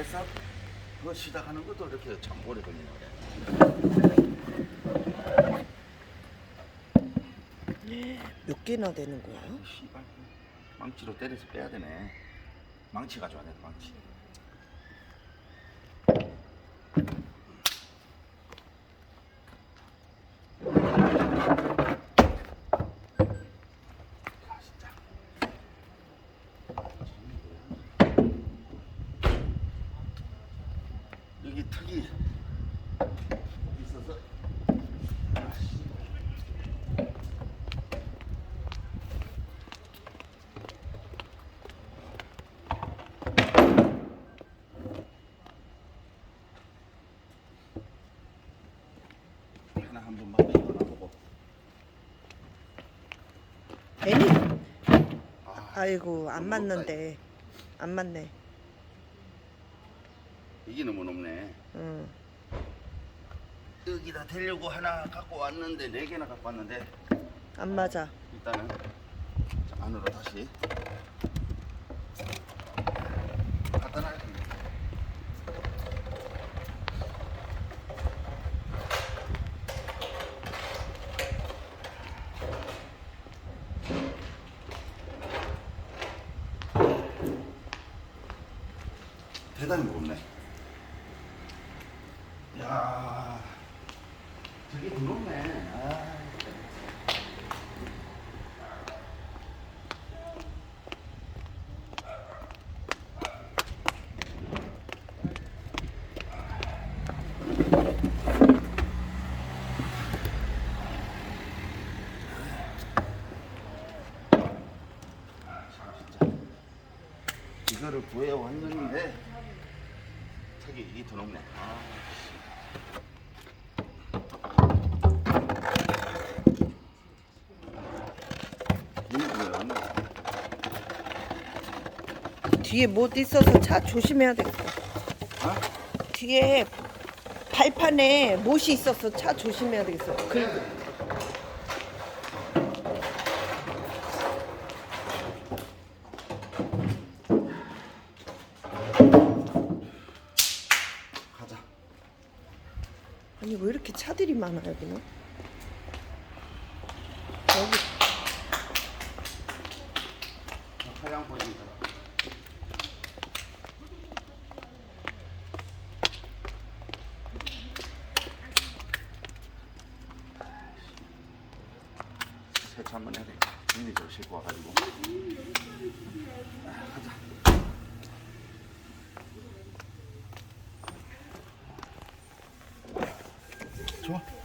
됐어? 그거 시작하는 것도 이렇게 참 오래 걸리네 그래. 몇 개나 되는 거야? 씨발 망치로 때려서 빼야 되네. 망치 가져와야 돼 망치. 턱이 있어서. 하나 한 번만 일어나보고. 애니? 아, 아이고 안 맞는데 안 맞네. 이게 너무 높네. 응. 여기다 대려고 하나 갖고 왔는데 네 개나 갖고 왔는데 안 맞아. 일단은 자, 안으로 다시 갖다 놔야 됩니다. 대단히 무겁네. 야, 저게 무겁네. 아. 이거를 구해 왔는데 저기 이게 더 높네. 아, 뒤에 못 있어서 차 조심해야 되겠다. 어? 뒤에 발판에 못이 있어서 차 조심해야 되겠어. 그 가자. 아니 왜 이렇게 차들이 많아 여기는? 여기 하양 보입니다. 세차 한번 해야 돼. 굉장히 저 싣고 와가지고. 아, 가자. 좋아.